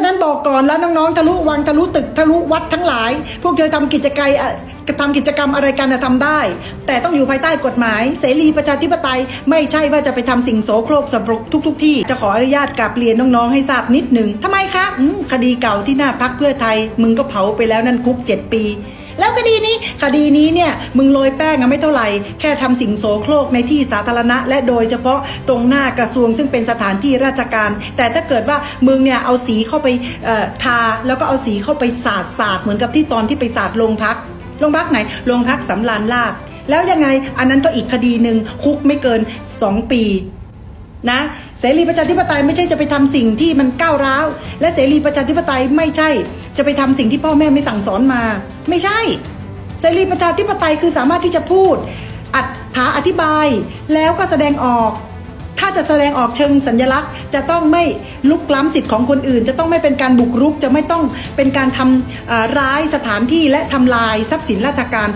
ะนั้นบอกก่อนแล้วน้องๆทะลุวังทะลุตึกทะลุวัดทั้งหลาย พวกเธอทำกิจกรรมอะทำกิจกรรมอะไรกันนะทำได้ แต่ต้องอยู่ภายใต้กฎหมาย เสรีประชาธิปไตยไม่ใช่ว่าจะไปทำสิ่งโสโครกสกปรกทุกๆที่จะขออนุญาตกลับเรียนน้องๆให้ทราบนิดหนึ่งทำไมคะคดีเก่าที่หน้าพักเพื่อไทย มึงก็เผาไปแล้วนั่นคุกเจ็ดปี แล้วคดีนี้คดีนี้เนี่ยมึงโรยแป้งอะไม่เท่าไหร่แค่ทำสิ่งโสโครกในที่สาธารณะ และโดยเฉพาะตรงหน้ากระทรวงซึ่งเป็นสถานที่ราชการ แต่ถ้าเกิดว่ามึงเนี่ยเอาสีเข้าไปทาแล้วก็เอาสีเข้าไปสาดสาดเหมือนกับที่ตอนที่ไปสาดโรงพักโรงพักไหนโรงพักสำรานลาดแล้วยังไงอันนั้นก็อีกคดีหนึ่งคุกไม่เกิน 2 ปีนะ เสรีประชาธิปไตยไม่ใช่จะไปทำสิ่งที่มันก้าวร้าว และเสรีประชาธิปไตยไม่ใช่ จะไปทำสิ่งที่พ่อแม่ไม่สั่งสอนมา ไม่ใช่ เสรีประชาธิปไตยคือสามารถที่จะพูด อัดหาอธิบาย แล้วก็แสดงออก ถ้าจะแสดงออกเชิงสัญลักษณ์ จะต้องไม่ลุกล้ำสิทธิ์ของคนอื่น จะต้องไม่เป็นการบุกรุก จะไม่ต้องเป็นการทำร้ายสถานที่และทำลายทรัพย์สินราชการ